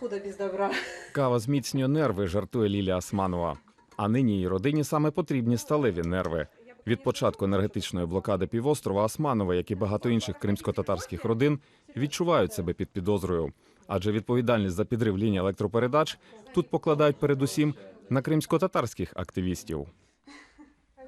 худо без добра. Кава зміцнює нерви, жартує Лілія Османова. А нині її родині саме потрібні сталеві нерви. Від початку енергетичної блокади півострова Османова, як і багато інших кримсько-татарських родин, відчувають себе під підозрою. Адже відповідальність за підрив лінії електропередач тут покладають передусім на кримсько-татарських активістів.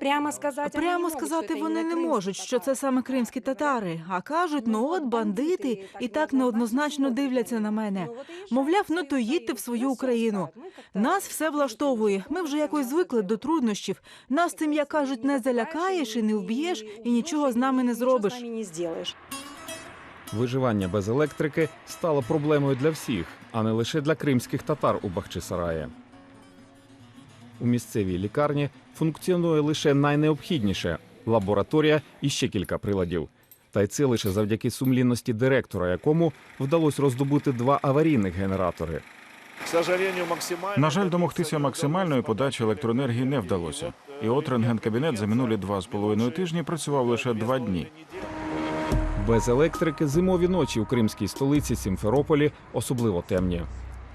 Прямо сказати, Прямо сказати вони не можуть, що це саме кримські татари, а кажуть, ну от бандити, і так неоднозначно дивляться на мене. Мовляв, ну то їдьте в свою Україну. Нас все влаштовує. Ми вже якось звикли до труднощів. Нас цим, як кажуть, не залякаєш і не вб'єш, і нічого з нами не зробиш. не зробиш. Виживання без електрики стало проблемою для всіх, а не лише для кримських татар у Бахчисараї. У місцевій лікарні функціонує лише найнеобхідніше лабораторія і ще кілька приладів. Та й це лише завдяки сумлінності директора, якому вдалося роздобути два аварійних генератори. На жаль, домогтися максимальної подачі електроенергії не вдалося. І от рентген-кабінет за минулі два з половиною тижні працював лише два дні. Без електрики зимові ночі у кримській столиці Сімферополі особливо темні.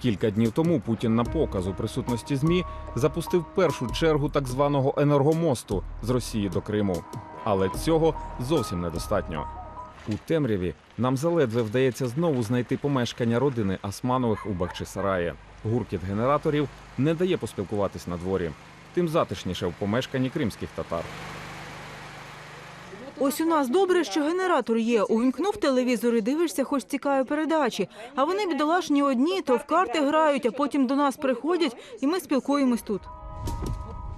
Кілька днів тому Путін на показ у присутності ЗМІ запустив першу чергу так званого енергомосту з Росії до Криму. Але цього зовсім недостатньо. У темряві нам заледве вдається знову знайти помешкання родини Османових у Бахчисараї. Гуркіт генераторів не дає поспілкуватись на дворі. Тим затишніше в помешканні кримських татар. Ось у нас добре, що генератор є. Увімкнув телевізор і дивишся, хоч цікаві передачі. А вони бідолашні одні, то в карти грають, а потім до нас приходять, і ми спілкуємось тут.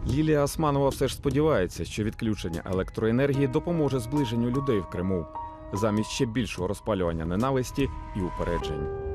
Лілія Османова все ж сподівається, що відключення електроенергії допоможе зближенню людей в Криму замість ще більшого розпалювання ненависті і упереджень.